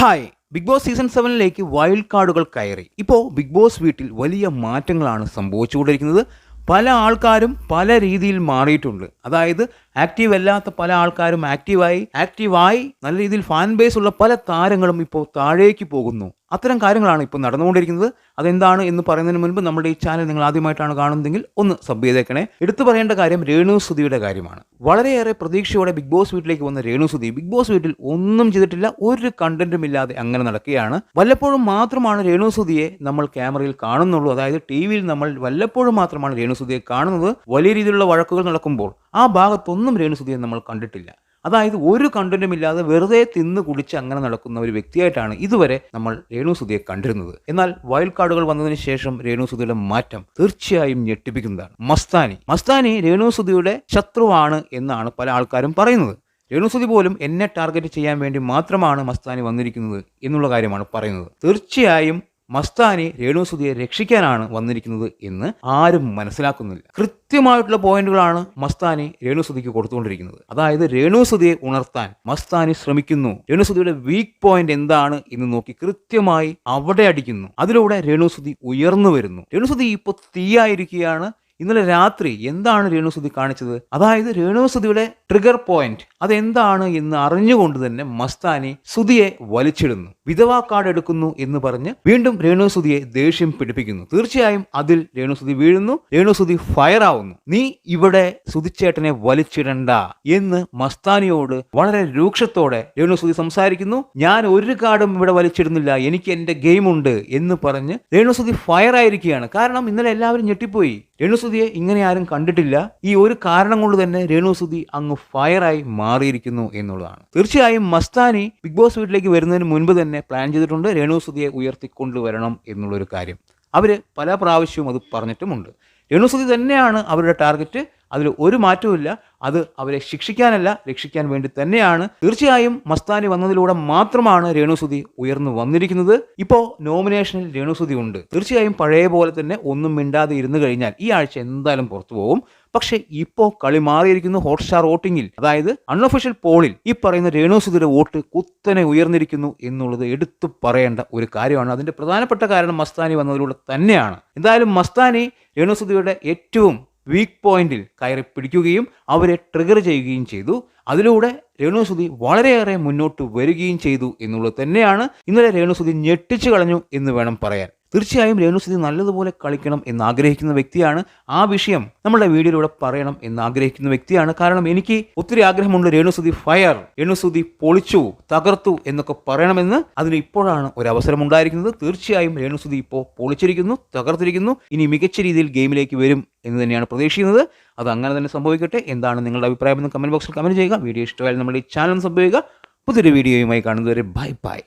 Hi big boss season സെവനിലേക്ക് wild കാർഡുകൾ കയറി. ഇപ്പോൾ ബിഗ് ബോസ് വീട്ടിൽ വലിയ മാറ്റങ്ങളാണ് സംഭവിച്ചുകൊണ്ടിരിക്കുന്നത്. പല ആൾക്കാരും പല രീതിയിൽ മാറിയിട്ടുണ്ട്. അതായത് ആക്റ്റീവ് അല്ലാത്ത പല ആൾക്കാരും ആക്റ്റീവായി ആക്റ്റീവായി നല്ല രീതിയിൽ ഫാൻ ബേസ് ഉള്ള പല താരങ്ങളും ഇപ്പോൾ താഴേക്ക് പോകുന്നു. അത്തരം കാര്യങ്ങളാണ് ഇപ്പോൾ നടന്നുകൊണ്ടിരിക്കുന്നത്. അതെന്താണ് എന്ന് പറയുന്നതിന് മുൻപ് നമ്മുടെ ഈ ചാനൽ നിങ്ങൾ ആദ്യമായിട്ടാണ് കാണുന്നതെങ്കിൽ ഒന്ന് സബ് ചെയ്തേക്കണേ. എടുത്തു പറയേണ്ട കാര്യം രേണു സുധിയുടെ കാര്യമാണ്. വളരെയേറെ പ്രതീക്ഷയോടെ ബിഗ് ബോസ് വീട്ടിലേക്ക് വന്ന രേണു സുധി ബിഗ് ബോസ് വീട്ടിൽ ഒന്നും ചെയ്തിട്ടില്ല ഒരു കണ്ടന്റും ഇല്ലാതെ അങ്ങനെ നടക്കുകയാണ്. വല്ലപ്പോഴും മാത്രമാണ് രേണു സുധിയെ നമ്മൾ ക്യാമറയിൽ കാണുന്നുള്ളൂ. അതായത് ടി വിയിൽ നമ്മൾ വല്ലപ്പോഴും മാത്രമാണ് രേണു സുധിയെ കാണുന്നത്. വലിയ രീതിയിലുള്ള വഴക്കുകൾ നടക്കുമ്പോൾ ആ ഭാഗത്തൊന്നും രേണു സുധിയെ നമ്മൾ കണ്ടിട്ടില്ല. അതായത് ഒരു കണ്ടന്റും ഇല്ലാതെ വെറുതെ തിന്ന് കുടിച്ച് അങ്ങനെ നടക്കുന്ന ഒരു വ്യക്തിയായിട്ടാണ് ഇതുവരെ നമ്മൾ രേണു സുധിയെ കണ്ടിരുന്നത്. എന്നാൽ വൈൽഡ് കാർഡുകൾ വന്നതിന് ശേഷം രേണു സുധിയുടെ മാറ്റം തീർച്ചയായും ഞെട്ടിപ്പിക്കുന്നതാണ്. മസ്താനി. മസ്താനി രേണു സുധിയുടെ ശത്രുവാണ് എന്നാണ് പല ആൾക്കാരും പറയുന്നത്. രേണുസുതി പോലും എന്നെ ടാർഗറ്റ് ചെയ്യാൻ വേണ്ടി മാത്രമാണ് മസ്താനി വന്നിരിക്കുന്നത് എന്നുള്ള കാര്യമാണ് പറയുന്നത്. തീർച്ചയായും മസ്താനി രേണുസുതിയെ രക്ഷിക്കാനാണ് വന്നിരിക്കുന്നത് എന്ന് ആരും മനസ്സിലാക്കുന്നില്ല. കൃത്യമായിട്ടുള്ള പോയിന്റുകളാണ് മസ്താനി രേണുസുതിക്ക് കൊടുത്തുകൊണ്ടിരിക്കുന്നത്. അതായത് രേണുസുതിയെ ഉണർത്താൻ മസ്താനി ശ്രമിക്കുന്നു. രേണുസുതിയുടെ വീക്ക് പോയിന്റ് എന്താണ് എന്ന് നോക്കി കൃത്യമായി അവിടെ അടിക്കുന്നു. അതിലൂടെ രേണുസുതി ഉയർന്നു വരുന്നു. രേണുസുതി ഇപ്പോൾ തീയായിരിക്കുകയാണ് ഇന്നലെ രാത്രി എന്താണ് രേണുസുതി കാണിച്ചത്? അതായത് രേണുസുതിയുടെ ട്രിഗർ പോയിന്റ് അതെന്താണ് എന്ന് അറിഞ്ഞുകൊണ്ട് തന്നെ മസ്താനി സുതിയെ വലിച്ചിടുന്നു. വിധവാ കാർഡ് എടുക്കുന്നു എന്ന് പറഞ്ഞ് വീണ്ടും രേണുസുതിയെ ദേഷ്യം പിടിപ്പിക്കുന്നു. തീർച്ചയായും അതിൽ രേണുസുതി വീഴുന്നു രേണുസുതി ഫയർ ആവുന്നു. നീ ഇവിടെ സുതിച്ചേട്ടനെ വലിച്ചിടണ്ട എന്ന് മസ്താനിയോട് വളരെ രൂക്ഷത്തോടെ രേണുസുതി സംസാരിക്കുന്നു. ഞാൻ ഒരു കാർഡും ഇവിടെ വലിച്ചിടുന്നില്ല എനിക്ക് എന്റെ ഗെയിമുണ്ട് എന്ന് പറഞ്ഞ് രേണുസുതി ഫയർ ആയിരിക്കുകയാണ്. കാരണം ഇന്നലെ എല്ലാവരും ഞെട്ടിപ്പോയി. രേണുസുതിയെ ഇങ്ങനെ ആരും കണ്ടിട്ടില്ല. ഈ ഒരു കാരണം കൊണ്ട് തന്നെ രേണുസുതി അങ്ങ് ഫയറായി മാറിയിരിക്കുന്നു എന്നുള്ളതാണ്. തീർച്ചയായും മസ്താനി ബിഗ് ബോസ് വീട്ടിലേക്ക് വരുന്നതിന് മുൻപ് തന്നെ പ്ലാൻ ചെയ്തിട്ടുണ്ട് രേണുസുതിയെ ഉയർത്തിക്കൊണ്ടുവരണം എന്നുള്ളൊരു കാര്യം. അവർ പല പ്രാവശ്യവും അത് പറഞ്ഞിട്ടുമുണ്ട്. രേണുസുതി തന്നെയാണ് അവരുടെ ടാർഗറ്റ് അതിൽ ഒരു മാറ്റവുമില്ല. അത് അവരെ ശിക്ഷിക്കാനല്ല രക്ഷിക്കാൻ വേണ്ടി തന്നെയാണ്. തീർച്ചയായും മസ്താനി വന്നതിലൂടെ മാത്രമാണ് രേണുസുതി ഉയർന്നു വന്നിരിക്കുന്നത്. ഇപ്പോൾ നോമിനേഷനിൽ രേണുസുതി ഉണ്ട്. തീർച്ചയായും പഴയ പോലെ തന്നെ ഒന്നും മിണ്ടാതെ ഇരുന്നു കഴിഞ്ഞാൽ ഈ ആഴ്ച എന്തായാലും പുറത്തു പോകും. പക്ഷേ ഇപ്പോൾ കളി മാറിയിരിക്കുന്നു ഹോട്ട്സ്റ്റാർ വോട്ടിങ്ങിൽ അതായത് അൺഒഫീഷ്യൽ പോളിൽ ഈ പറയുന്ന രേണുസുതിയുടെ വോട്ട് കുത്തനെ ഉയർന്നിരിക്കുന്നു എന്നുള്ളത് എടുത്തു പറയേണ്ട ഒരു കാര്യമാണ്. അതിന്റെ പ്രധാനപ്പെട്ട കാരണം മസ്താനി വന്നതിലൂടെ തന്നെയാണ്. എന്തായാലും മസ്താനി രേണുസുതിയുടെ ഏറ്റവും വീക്ക് പോയിന്റിൽ കയറി പിടിക്കുകയും അവരെ ട്രിഗർ ചെയ്യുകയും ചെയ്തു. അതിലൂടെ രേണുസുതി വളരെയേറെ മുന്നോട്ട് വരികയും ചെയ്തു എന്നുള്ളത് തന്നെയാണ് ഇന്നലെ രേണുസുതി ഞെട്ടിച്ചു കളഞ്ഞു എന്ന് വേണം പറയാൻ. തീർച്ചയായും രേണു രേണുസുതി നല്ലതുപോലെ കളിക്കണം എന്ന് ആഗ്രഹിക്കുന്ന വ്യക്തിയാണ് ആ വിഷയം നമ്മളുടെ വീഡിയോയിലൂടെ പറയണം എന്ന് ആഗ്രഹിക്കുന്ന വ്യക്തിയാണ്. കാരണം എനിക്ക് ഒത്തിരി ആഗ്രഹമുണ്ട് രേണുസുതി ഫയർ രേണുസുതി പൊളിച്ചു തകർത്തു എന്നൊക്കെ പറയണമെന്ന് അതിന് ഇപ്പോഴാണ് ഒരു അവസരം ഉണ്ടായിരിക്കുന്നത് തീർച്ചയായും രേണുസുതി ഇപ്പോൾ പൊളിച്ചിരിക്കുന്നു തകർത്തിരിക്കുന്നു. ഇനി മികച്ച രീതിയിൽ ഗെയിമിലേക്ക് വരും എന്ന് തന്നെയാണ് പ്രതീക്ഷിക്കുന്നത്. അത് അങ്ങനെ തന്നെ സംഭവിക്കട്ടെ. എന്താണ് നിങ്ങളുടെ അഭിപ്രായം എന്ന് കമന്റ് ബോക്സിൽ കമന്റ് ചെയ്യുക. വീഡിയോ ഇഷ്ടമായാലും നമ്മുടെ ഈ ചാനൽ സംഭവിക്കുക പുതിയൊരു വീഡിയോയുമായി കാണുന്നതുവരെ ബൈ ബൈ